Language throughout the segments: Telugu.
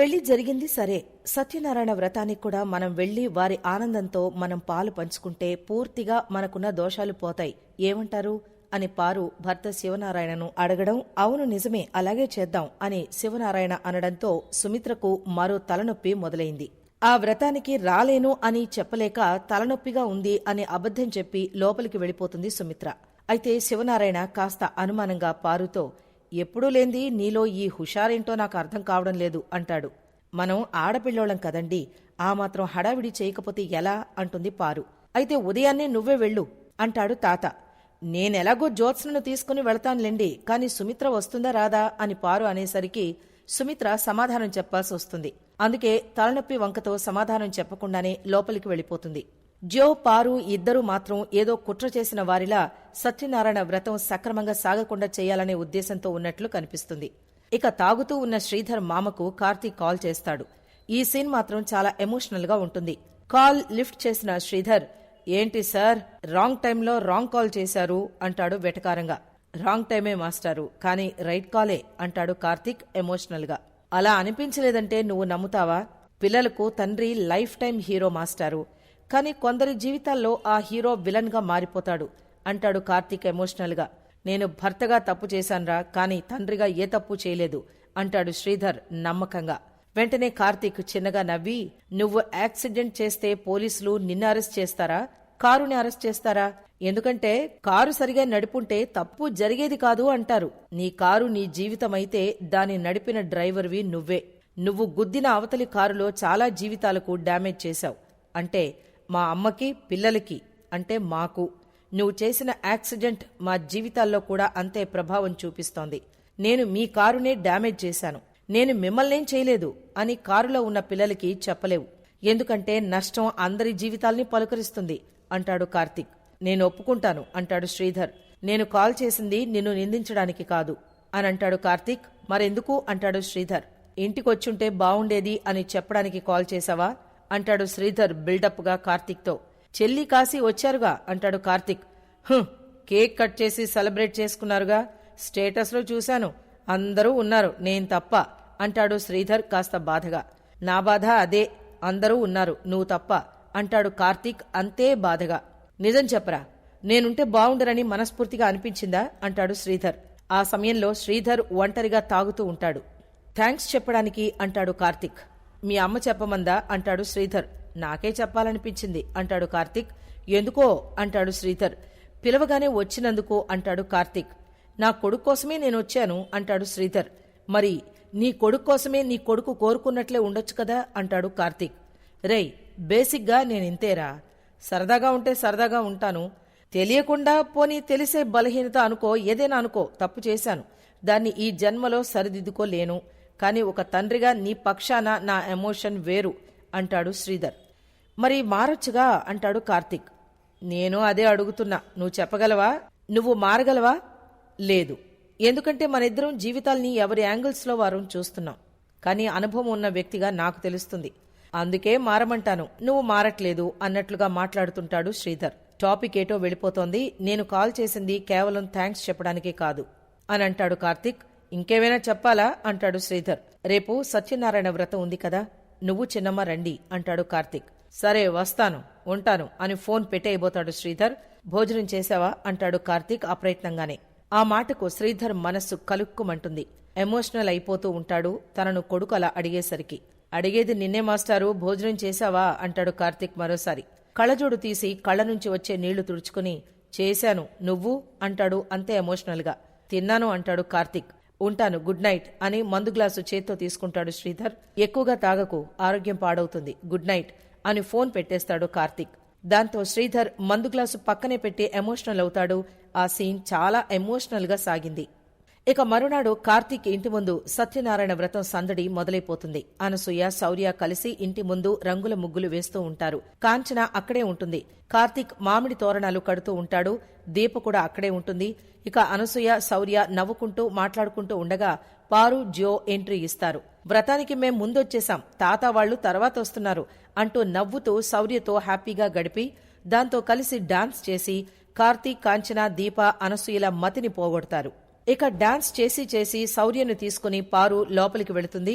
పెళ్ళి జరిగింది సరే. సత్యనారాయణ వ్రతానికి కూడా మనం వెళ్ళి వారి ఆనందంతో మనం పాలు పంచుకుంటే పూర్తిగా మనకున్న దోషాలు పోతాయి. ఏమంటారు? అని పారు భర్త శివనారాయణను అడగడం అవును నిజమే అలాగే చేద్దాం అని శివనారాయణ అనడంతో సుమిత్రకు మరో తలనొప్పి మొదలైంది. ఆ వ్రతానికి రాలేను అని చెప్పలేక తలనొప్పిగా ఉంది అని అబద్ధం చెప్పి లోపలికి వెళ్ళిపోతుంది సుమిత్ర. అయితే శివనారాయణ కాస్త అనుమానంగా పారుతో ఎప్పుడూ లేంది నీలో ఈ హుషారేంటో నాకు అర్థం కావడం లేదు అంటాడు. మనం ఆడపిల్లోళం కదండి ఆ మాత్రం హడావిడి చేయకపోతే ఎలా? అంటుంది పారు. అయితే ఉదయాన్నే నువ్వే వెళ్ళు అంటాడు తాత. నేనెలాగో జ్యోత్స్నను తీసుకుని వెళతానులేండి కాని సుమిత్ర వస్తుందా రాదా? అని పారు అనేసరికి సుమిత్ర సమాధానం చెప్పాల్సి వస్తుంది అందుకే తలనొప్పి వంకతో సమాధానం చెప్పకుండానే లోపలికి వెళ్ళిపోతుంది. జో పారు ఇద్దరూ మాత్రం ఏదో కుట్ర చేసిన వారిలా సత్యనారాయణ వ్రతం సక్రమంగా సాగకుండా చేయాలనే ఉద్దేశంతో ఉన్నట్లు కనిపిస్తుంది. ఇక తాగుతూ ఉన్న శ్రీధర్ మామకు కార్తీక్ కాల్ చేస్తాడు. ఈ సీన్ మాత్రం చాలా ఎమోషనల్గా ఉంటుంది. కాల్ లిఫ్ట్ చేసిన శ్రీధర్ ఏంటి సార్ రాంగ్ టైంలో రాంగ్ కాల్ చేశారు అంటాడు వెటకారంగా. రాంగ్ టైమే మాస్టారు కానీ రైట్ కాలే అంటాడు కార్తీక్ ఎమోషనల్గా అలా అనిపించలేదంటే నువ్వు నమ్ముతావా? పిల్లలకు తండ్రి లైఫ్ టైం హీరో మాస్టారు. కానీ కొందరి జీవితాల్లో ఆ హీరో విలన్గా మారిపోతాడు. అంటాడు కార్తీక్ ఎమోషనల్గా నేను భర్తగా తప్పు చేశాన్రా కానీ తండ్రిగా ఏ తప్పు చేయలేదు అంటాడు శ్రీధర్ నమ్మకంగా. వెంటనే కార్తీక్ చిన్నగా నవ్వి నువ్వు యాక్సిడెంట్ చేస్తే పోలీసులు నిన్ను అరెస్ట్ చేస్తారా? కారుని అరెస్ట్ చేస్తారా? ఎందుకంటే కారు సరిగా నడుపుంటే తప్పు జరిగేది కాదు అంటారు. నీ కారు నీ జీవితమైతే దాని నడిపిన డ్రైవర్వి నువ్వే. నువ్వు గుద్దిన అవతలి కారులో చాలా జీవితాలకు డ్యామేజ్ చేశావు. అంటే మా అమ్మకి పిల్లలకి అంటే మాకు. నువ్వు చేసిన యాక్సిడెంట్ మా జీవితాల్లో కూడా అంతే ప్రభావం చూపిస్తోంది. నేను మీ కారునే డ్యామేజ్ చేశాను. నేను మిమ్మల్నేం చేయలేదు అని కారులో ఉన్న పిల్లలకి చెప్పలేవు. ఎందుకంటే నష్టం అందరి జీవితాల్ని పలుకరిస్తుంది అంటాడు కార్తీక్. నేను ఒప్పుకుంటాను అంటాడు శ్రీధర్. నేను కాల్ చేసింది నిన్ను నిందించడానికి కాదు అని అంటాడు కార్తీక్. మరెందుకు అంటాడు శ్రీధర్. ఇంటికొచ్చుంటే బావుండేది అని చెప్పడానికి కాల్ చేశావా? అంటాడు శ్రీధర్ బిల్డప్గా కార్తీక్తో. చెల్లి కాసి వచ్చారుగా అంటాడు కార్తీక్. "హుం, కేక్ కట్ చేసి సెలబ్రేట్ చేసుకున్నారుగా. స్టేటస్లో చూశాను. అందరూ ఉన్నారు నేను తప్ప అంటాడు శ్రీధర్ కాస్త బాధగా. నా బాధ అదే అందరూ ఉన్నారు నువ్వు తప్ప అంటాడు కార్తీక్ అంతే బాధగా. నిజం చెప్పరా? నేనుంటే బావుండరని మనస్ఫూర్తిగా అనిపించిందా? అంటాడు శ్రీధర్. ఆ సమయంలో శ్రీధర్ ఒంటరిగా తాగుతూ ఉంటాడు. థ్యాంక్స్ చెప్పడానికి అంటాడు కార్తీక్. మీ అమ్మ చెప్పమందా? అంటాడు శ్రీధర్. నాకే చెప్పాలనిపించింది అంటాడు కార్తీక్. ఎందుకో? అంటాడు శ్రీధర్. పిలవగానే వచ్చినందుకు అంటాడు కార్తీక్. నా కొడుకు కోసమే నేను వచ్చాను అంటాడు శ్రీధర్. మరి నీ కొడుకు కోసమే నీ కొడుకు కోరుకున్నట్లే ఉండొచ్చు కదా? అంటాడు కార్తీక్. రేయ్ బేసిక్గా నేను ఇంతేరా సరదాగా ఉంటే సరదాగా ఉంటాను. తెలియకుండా పోనీ తెలిసే బలహీనత అనుకో ఏదైనా అనుకో తప్పు చేశాను. దాన్ని ఈ జన్మలో సరిదిద్దుకోలేను. కానీ ఒక తండ్రిగా నీ పక్షాన నా ఎమోషన్ వేరు అంటాడు శ్రీధర్. మరి మారొచ్చుగా అంటాడు కార్తీక్. నేను అదే అడుగుతున్నా. నువ్వు చెప్పగలవా? నువ్వు మారగలవా? లేదు. ఎందుకంటే మన ఇద్దరం జీవితాల్ని ఎవరి యాంగిల్స్లో వారు చూస్తున్నాం. కానీ అనుభవం ఉన్న వ్యక్తిగా నాకు తెలుస్తుంది. అందుకే మారమంటాను. నువ్వు మారట్లేదు అన్నట్లుగా మాట్లాడుతుంటాడు శ్రీధర్. టాపిక్ ఏటో వెళ్ళిపోతోంది. నేను కాల్ చేసింది కేవలం థ్యాంక్స్ చెప్పడానికే కాదు అని అంటాడు కార్తిక్. ఇంకేమైనా చెప్పాలా? అంటాడు శ్రీధర్. రేపు సత్యనారాయణ వ్రతం ఉంది కదా నువ్వు చిన్నమ్మ రండి అంటాడు కార్తిక్. సరే వస్తాను ఉంటాను అని ఫోన్ పెట్టేయబోతాడు శ్రీధర్. భోజనం చేశావా? అంటాడు కార్తీక్ అప్రయత్నంగానే. ఆ మాటకు శ్రీధర్ మనస్సు కలుక్కుమంటుంది. ఎమోషనల్ అయిపోతూ ఉంటాడు తనను కొడుకు అలా అడిగేసరికి. అడిగేది నిన్నే మాస్టారు భోజనం చేశావా? అంటాడు కార్తీక్ మరోసారి. కళ్ళజోడు తీసి కళ్ళ నుంచి వచ్చే నీళ్ళు తుడుచుకుని చేశాను నువ్వు? అంటాడు అంతే ఎమోషనల్గా. తిన్నాను అంటాడు కార్తీక్. ఉంటాను గుడ్ నైట్ అని మందు గ్లాసు చేత్తో తీసుకుంటాడు శ్రీధర్. ఎక్కువగా తాగకు ఆరోగ్యం పాడవుతుంది గుడ్ నైట్ అని ఫోన్ పెట్టేస్తాడు కార్తిక్. దాంతో శ్రీధర్ మందు గ్లాసు పక్కనే పెట్టి ఎమోషనల్ అవుతాడు. ఆ సీన్ చాలా ఎమోషనల్గా సాగింది. ఇక మరునాడు కార్తీక్ ఇంటి ముందు సత్యనారాయణ వ్రతం సందడి మొదలైపోతుంది. అనసూయ శౌర్య కలిసి ఇంటి ముందు రంగుల ముగ్గులు వేస్తూ ఉంటారు. కాంచన అక్కడే ఉంటుంది. కార్తీక్ మామిడి తోరణాలు కడుతూ ఉంటాడు. దీప కూడా అక్కడే ఉంటుంది. ఇక అనసూయ శౌర్య నవ్వుకుంటూ మాట్లాడుకుంటూ ఉండగా పారు జియో ఎంట్రీ ఇస్తారు. వ్రతానికి మేం ముందొచ్చేశాం. తాత వాళ్ళు తర్వాత వస్తున్నారు అంటూ నవ్వుతూ శౌర్యతో హ్యాపీగా గడిపి దాంతో కలిసి డాన్స్ చేసి కార్తీక్ కాంచన దీప అనసూయల మతిని పోగొడతారు. ఇక డాన్స్ చేసి చేసి శౌర్యను తీసుకుని పారు లోపలికి వెళుతుంది.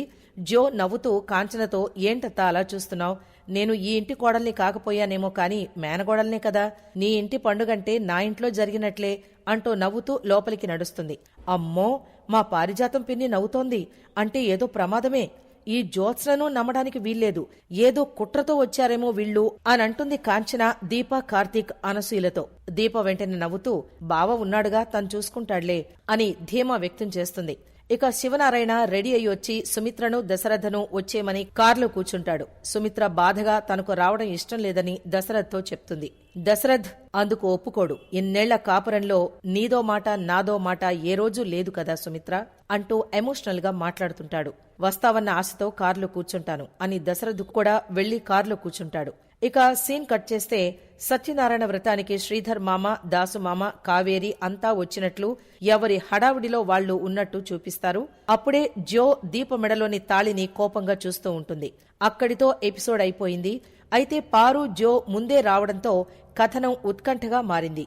జో నవ్వుతూ కాంచనతో ఏంటత్తా అలా చూస్తున్నావు? నేను ఈ ఇంటి కోడల్ని కాకపోయానేమో కాని మేనగోడల్నే కదా. నీ ఇంటి పండుగంటే నా ఇంట్లో జరిగినట్లే అంటూ నవ్వుతూ లోపలికి నడుస్తుంది. అమ్మో మా పారిజాతం పిన్ని నవ్వుతోంది. అంటే ఏదో ప్రమాదమే. ఈ జ్యోత్స్నను నమ్మడానికి వీల్లేదు. ఏదో కుట్రతో వచ్చారేమో వీళ్ళు అని అంటుంది కాంచన దీప కార్తీక్ అనసూయలతో. దీప వెంటనే నవ్వుతూ బావ ఉన్నాడుగా తను చూసుకుంటాడులే అని ధీమా వ్యక్తం చేస్తుంది. ఇక శివనారాయణ రెడీ అయి వచ్చి సుమిత్రను దశరథను వచ్చేమని కారులో కూర్చుంటాడు. సుమిత్ర బాధగా తనకు రావడం ఇష్టం లేదని దశరథ్తో చెప్తుంది. దశరథ్ అందుకు ఒప్పుకోడు. ఇన్నేళ్ళ కాపురంలో నీదో మాట నాదో మాట ఏ రోజు లేదు కదా సుమిత్ర అంటూ ఎమోషనల్గా మాట్లాడుతుంటాడు. వస్తావన్న ఆశతో కారులో కూర్చుంటాను అని దశరథ్ కూడా వెళ్ళి కారులో కూర్చుంటాడు. ఇక సీన్ కట్ చేస్తే సత్యనారాయణ వ్రతానికి శ్రీధర్ మామ దాసు మామ కావేరి అంతా వచ్చినట్లు ఎవరి హడావుడిలో వాళ్ళు ఉన్నట్టు చూపిస్తారు. అప్పుడే జో దీప మెడలోని తాళిని కోపంగా చూస్తూ ఉంటుంది. అక్కడితో ఎపిసోడ్ అయిపోయింది. అయితే పారు జో ముందే రావడంతో కథనం ఉత్కంఠగా మారింది.